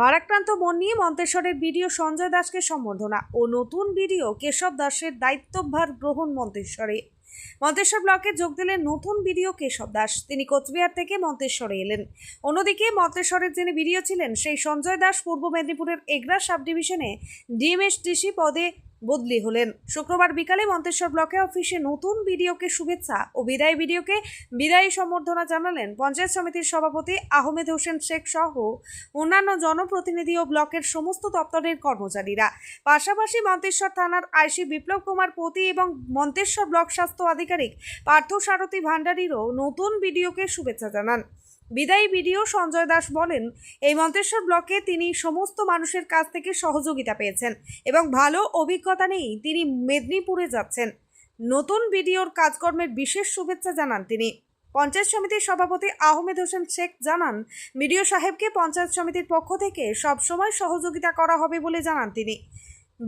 ভারাক্রান্ত মন নিয়ে মন্তেশ্বরের বিডিও সঞ্জয় দাসকে সম্বর্ধনা ও নতুন বিডিও কেশব দাসের দায়িত্বভার গ্রহণ মন্তেশ্বরে। মন্তেশ্বর ব্লকে যোগ দিলেন নতুন বিডিও কেশব দাস। তিনি কোচবিহার থেকে মন্তেশ্বরে এলেন। অন্যদিকে মন্তেশ্বরের যিনি বিডিও ছিলেন, সেই সঞ্জয় দাস পূর্ব মেদিনীপুরের এগরা সাব ডিভিশনে ডিএমএসডিসি পদে বদলি হলেন। শুক্রবার বিকালে মন্তেশ্বর ব্লকে অফিসে নতুন বিডিওকে শুভেচ্ছা ও বিদায় বিডিওকে বিদায়ী সম্বর্ধনা জানালেন পঞ্চায়েত সমিতির সভাপতি আহমেদ হোসেন শেখ সহ অন্যান্য জনপ্রতিনিধি ও ব্লকের সমস্ত দপ্তরের কর্মচারীরা। পাশাপাশি মন্তেশ্বর থানার আইসি বিপ্লব কুমার পতি এবং মন্তেশ্বর ব্লক স্বাস্থ্য আধিকারিক পার্থ সারথী ভান্ডারীরও নতুন বিডিওকে শুভেচ্ছা জানান। বিদায়ী বিডিও সঞ্জয় দাস বলেন, এই মন্তেশ্বর ব্লকে তিনি সমস্ত মানুষের কাছ থেকে সহযোগিতা পেয়েছেন এবং ভালো অভিজ্ঞতা নেই তিনি মেদিনীপুরে যাচ্ছেন। নতুন বিডিওর কাজকর্মের বিশেষ শুভেচ্ছা জানান তিনি। পঞ্চায়েত সমিতির সভাপতি আহমেদ হোসেন শেখ জানান, বিডিও সাহেবকে পঞ্চায়েত সমিতির পক্ষ থেকে সবসময় সহযোগিতা করা হবে বলে জানান তিনি।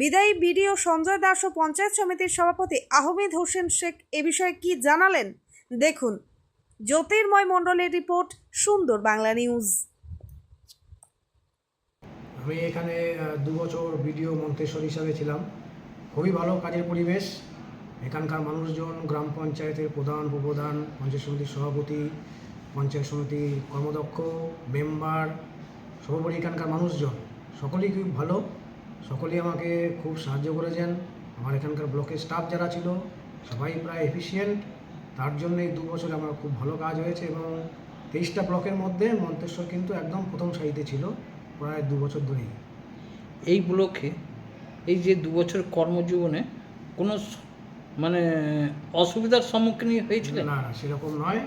বিদায়ী বিডিও সঞ্জয় দাস ও পঞ্চায়েত সমিতির সভাপতি আহমেদ হোসেন শেখ এ বিষয়ে কি জানালেন? দেখুন। জ্যোতির্ময় মণ্ডলের রিপোর্ট, সুন্দর বাংলা নিউজ। আমি এখানে দু বছর বিডিও মন্তেশ্বর হিসাবে ছিলাম। খুবই ভালো কাজের পরিবেশ। এখানকার মানুষজন, গ্রাম পঞ্চায়েতের প্রধান, উপপ্রধান, পঞ্চায়েত সমিতির সভাপতি, পঞ্চায়েত সমিতির কর্মদক্ষ, মেম্বার, সর্বোপরি এখানকার মানুষজন, সকলেই খুব ভালো। সকলেই আমাকে খুব সাহায্য করেছেন। আমার এখানকার ব্লকের স্টাফ যারা ছিল, সবাই প্রায় এফিসিয়েন্ট তার জন্য এই দু বছরে আমার খুব ভালো কাজ হয়েছে এবং তেইশটা ব্লকের মধ্যে মন্তেশ্বর কিন্তু একদম প্রথম সারিতে ছিল প্রায় দু বছর ধরেই। এই ব্লকে এই যে দু বছর কর্মজীবনে কোনো মানে অসুবিধার সম্মুখীন হয়েছিলেন? না না সেরকম নয়।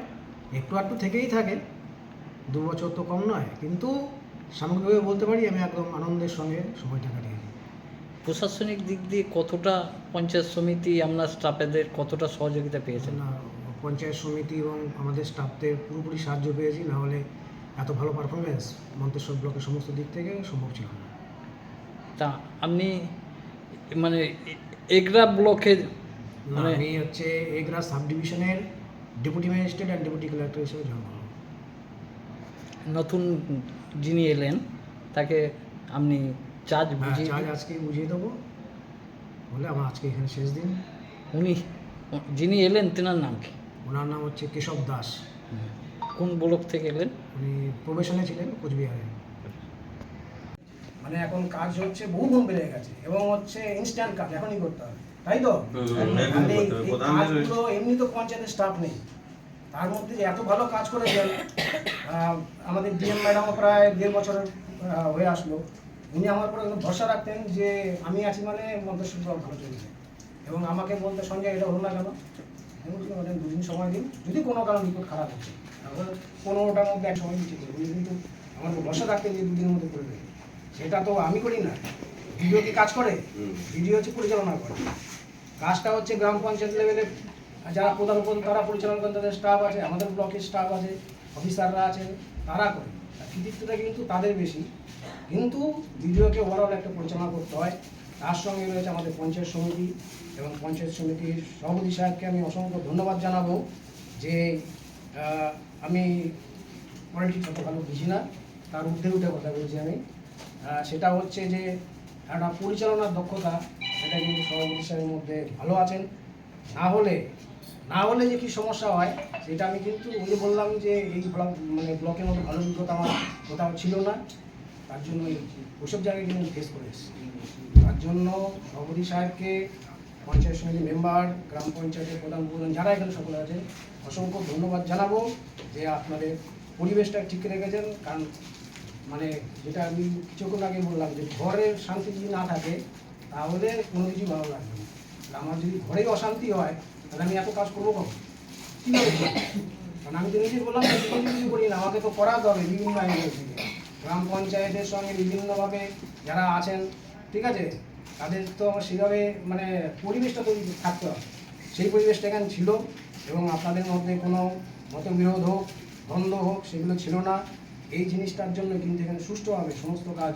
একটু একটু থেকেই থাকে। দু বছর তো কম নয়। কিন্তু সামগ্রিকভাবে বলতে পারি আমি একদম আনন্দের সঙ্গে সময়টা কাটিয়ে কাটিয়েছি। প্রশাসনিক দিক দিয়ে কতটা পঞ্চায়েত সমিতি আপনার স্টাফেদের কতটা সহযোগিতা পেয়েছেন? না পঞ্চায়েত সমিতি এবং আমাদের স্টাফদের পুরোপুরি সাহায্য পেয়েছি না হলে এত ভালো পারফরমেন্স মন্তেশ্বর ব্লকের সমস্ত দিক থেকে সম্ভব ছিল না। তা আপনি মানে এগরা ব্লকে মানে আমি হচ্ছে এগরা সাব ডিভিশনের deputy magistrate and deputy collector হিসেবে করলাম নতুন যিনি এলেন তাকে আপনি চার্জ হ্যাঁ বুঝিয়ে চার্জ আজকে বুঝিয়ে দেবো। বলে আমার আজকে এখানে শেষ দিন। উনি যিনি এলেন তেনার নাম কি? ওনার নাম হচ্ছে কেশব দাস। কোন ব্লক থেকে এলেন? উনি প্রবেশনে ছিলেন কোচবিহারে। মানে এখন কাজ হচ্ছে বহু গুণ বেড়ে গেছে এবং হচ্ছে ইনস্ট্যান্ট কাজ এখনই করতে হবে। তাই তো? প্রধান কাজগুলো এমনি তো পঞ্চায়েতের স্টাফ নেই। তার মধ্যে যে এত ভালো কাজ করেছেন আহ, আমাদের ডিএম ম্যাডামও প্রায় দেড় বছর আহ, হয়ে আসলো। উনি আমার উপর একদম ভরসা রাখতেন যে আমি আছি মানে ব্লক ভালো চলছে এবং আমাকে বলতে সঞ্জয় এটা হলো না কেন? আমি বলছি ম্যাডাম দুদিন সময় দিন। যদি কোনো কারণ রিপোর্ট খারাপ হচ্ছে তাহলে পনেরোটার মধ্যে এক সময় দিচ্ছে কিন্তু আমার ভরসা রাখতেন যে দুদিনের মধ্যে করে দেবে। সেটা তো আমি করি না। ভিডিও কি কাজ করে? ভিডিও হচ্ছে পরিচালনা করে। কাজটা হচ্ছে গ্রাম পঞ্চায়েত লেভেলে। যারা প্রধান প্রধান তারা পরিচালনা করেন তাদের স্টাফ আছে আমাদের ব্লকের স্টাফ আছে অফিসাররা আছে তারা করে। কৃতিত্বটা কিন্তু তাদের বেশি। কিন্তু ভিডিওকে ওভারঅল একটা পরিচালনা করতে হয়। তার সঙ্গে রয়েছে আমাদের পঞ্চায়েত সমিতি এবং পঞ্চায়েত সমিতির সভাপতি সাহেবকে আমি অসংখ্য ধন্যবাদ জানাব যে আমি পলিটিক্স অত ভালো বুঝি না, তার ঊর্ধ্বে উঠে কথা বলছি আমি। সেটা হচ্ছে যে, একটা পরিচালনার দক্ষতা, সেটা কিন্তু সভাপতি সাহেবের মধ্যে ভালো আছেন। না হলে না হলে যে কি সমস্যা হয়, সেটা আমি কিন্তু ওই বললাম যে, এই মানে ব্লকের মতো ভালো অভিজ্ঞতা আমার কোথাও ছিল না। তার জন্য এই ওসব জায়গায় কিন্তু ফেস করে এসেছি। তার জন্য সভাপতি সাহেবকে, পঞ্চায়েত সমিতির মেম্বার, গ্রাম পঞ্চায়েতের প্রধান প্রধান যারা এখানে সকলে আছে, অসংখ্য ধন্যবাদ জানাব যে আপনাদের পরিবেশটা ঠিক রেখেছেন। কারণ মানে যেটা আমি কিছুক্ষণ আগে বললাম যে ঘরে শান্তি যদি না থাকে, তাহলে কোনো কিছু ভালো লাগবে না। আমার যদি ঘরেই অশান্তি হয়, তাহলে আমি এত কাজ করব কখন? কীভাবে? কারণ আমি তো নিজে বললাম কিছু করি না, আমাকে তো করাতে হবে, বিভিন্ন অ্যাঙ্গেল থেকে গ্রাম পঞ্চায়েতের সঙ্গে বিভিন্নভাবে যারা আছেন, ঠিক আছে? তাদের তো সেভাবে মানে পরিবেশটা তৈরি থাকতে হবে। সেই পরিবেশটা এখানে ছিল এবং আপনাদের মধ্যে কোনো মতবিরোধ হোক, দ্বন্দ্ব হোক, সেগুলো ছিল না। এই জিনিসটার জন্য কিন্তু এখানে সুষ্ঠুভাবে সমস্ত কাজ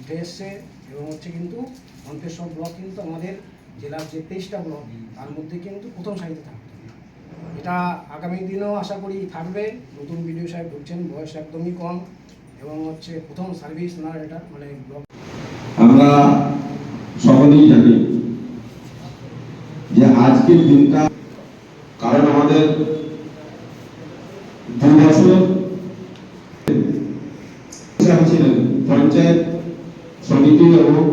উঠে এসছে এবং হচ্ছে কিন্তু মন্তেশ্বর ব্লক কিন্তু আমাদের জেলার যে তেইশটা ব্লক, তার মধ্যে কিন্তু প্রথম সারিতে থাকবে। এটা আগামী দিনেও আশা করি থাকবে। নতুন বিডিও সাহেব ঢুকছেন, বয়স একদমই কম। এবং হচ্ছে প্রথম সার্ভিস না এটা মানে আমরা সকলেই জানি যে আজকের দিনটা কারণ আমাদের দু বছর পঞ্চায়েত সমিতি এবং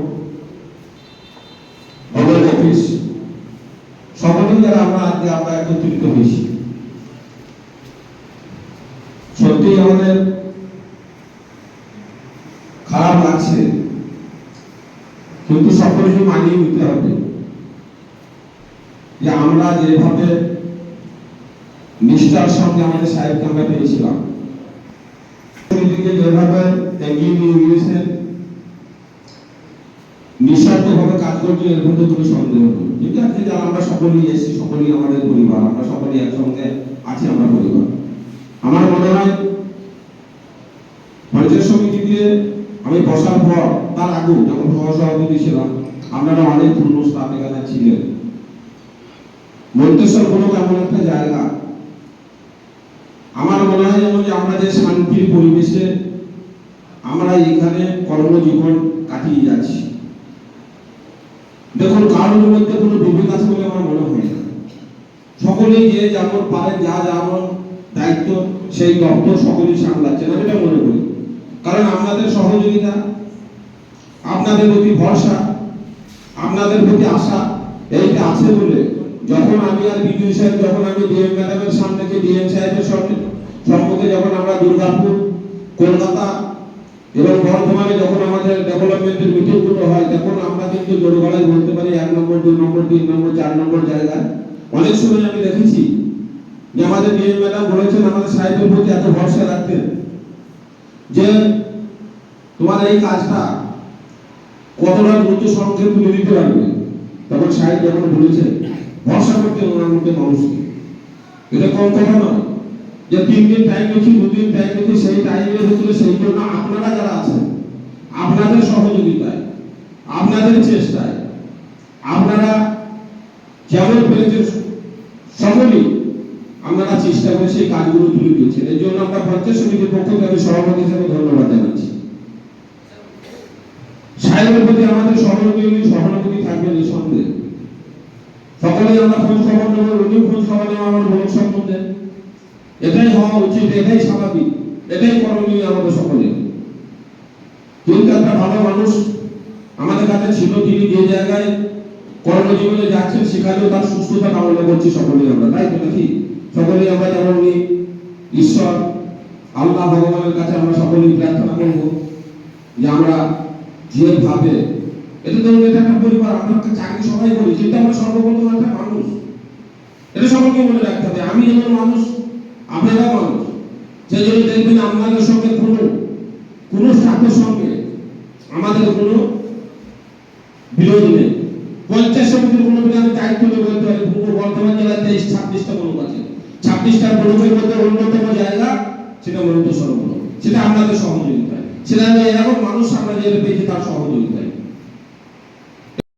ব্লক অফিস। সকলেই আমরা আজকে আমরা একত্রিত হয়েছি। সত্যি আমাদের খারাপ লাগছে। কিন্তু সকলকে মানিয়ে নিতে হবে। যে আমরা যেভাবে নিষ্ঠার সঙ্গে আমাদের সাহেবকে আমরা পেয়েছিলাম যেভাবে এগিয়ে নিয়ে নিঃস্বার্থভাবে কাজ করছে এর মধ্যে কোনো সন্দেহ নেই। ঠিক আছে আমরা সকলেই এসেছি, সকলেই আমাদের পরিবার, আমরা সকলেই একসঙ্গে আছি, আমরা পরিবার। আমার মনে হয় সমিতিতে বসার পর, তার আগেও যখন সহসভাপতি ছিলাম আপনারা অনেক পূর্ণ স্টাফ এখানে ছিলেন। মন্তেশ্বর কোনো এমন একটা জায়গা। আমার মনে হয় যেন যে আমরা যে শান্তির পরিবেশে আমরা এখানে কর্মজীবন কাটিয়ে যাচ্ছি। দেখুন, কারোর মধ্যে কোনো বিবেক আছে বলে আমার মনে হয় না। সকলেই যে যেমন পারেন যা যেমন দায়িত্ব, সেই দপ্তর সকলেই সামলাচ্ছেন আমি এটা মনে করি। কারণ আপনাদের সহযোগিতা, আপনাদের প্রতি ভরসা, আপনাদের প্রতি আশা, এইটা আছে বলে যখন আমি আর বিজয় সাহেব, যখন আমি ডিএম ম্যাডামের সামনে থেকে ডিএম সাহেবের সামনে সম্মুখে যখন আমরা দুর্গাপুর, কলকাতা এবং বর্ধমানে যখন আমাদের ডেভেলপমেন্টের মিটিংগুলো হয়, তখন আমরা কিন্তু জোর গলায় বলতে পারি এক নম্বর, দুই নম্বর, তিন নম্বর, চার নম্বর জায়গায়। অনেক সময় আমি দেখেছি যে আমাদের ডিএম ম্যাডাম বলেছেন, আমাদের সাহেবের প্রতি এত ভরসা রাখতেন যে তোমার এই কাজটা কতটা দ্রুত সংখ্যে তুলে দিতে পারবে? তখন সাহেব যখন বলেছে ভরসা করতে ওনার মধ্যে মানুষকে। এটা কম কথা নয়। যে তিন দিন টাইম দিচ্ছি দুদিন টাইম দিচ্ছি সেই টাইমের ভিতরে সেই জন্য আপনারা যারা আছেন, আপনাদের সহযোগিতায়, আপনাদের চেষ্টায়, আপনারা যেমন পেরেছেন সকলেই আপনারা চেষ্টা করে সেই কাজগুলো তুলে দিয়েছেন এই জন্য আমরা পঞ্চায়েত আমি সভাপতি হিসেবে ধন্যবাদ জানাচ্ছি। সাহেবের প্রতি আমাদের সহানুভূতি সহানুভূতি থাকবে নিঃসন্দেহে। সকলেই আমরা খোঁজ খবর নেব উনিও খোঁজ খবর নেব আমার ব্লক সম্বন্ধে। এটাই হওয়া উচিত, এটাই স্বাভাবিক, এটাই করণীয় আমাদের সকলে কিন্তু একটা ভালো মানুষ আমাদের কাছে ছিল তিনি যে জায়গায় কর্মজীবনে যাচ্ছেন, সেখানেও তার সুস্থতা কামনা করছি সকলেই আমরা। তাই তো নাকি? সকলেই আমরা যেমন উনি ঈশ্বর আল্লাহ ভগবানের কাছে আমরা সকলেই প্রার্থনা করব যে আমরা যেভাবে, এটা ধরুন এটা একটা পরিবার, আমরা একটা চাকরি সবাই করি কিন্তু আমরা সর্বপ্রথম একটা মানুষ। এটা সকলকে মনে রাখতে হবে। আমি যেমন মানুষ, আপনারা মানুষ। সেই জন্য দেখবেন আপনাদের সঙ্গে কোনো কোনো স্টাফের সঙ্গে আমাদের কোনো বিরোধ নেই। পঞ্চায়েত সমিতির কোনো আমি দায়িত্ব নিয়ে বলতে পারি, পূর্ব বর্ধমান জেলায় ছাব্বিশটা ব্লক আছে ছাব্বিশটা ব্লকের মধ্যে অন্যতম জায়গা সেটা মূলত সরবরাহ সেটা আপনাদের সহযোগিতা। সেটা এরকম মানুষ আমরা যেটা পেয়েছি তার সহযোগিতায়।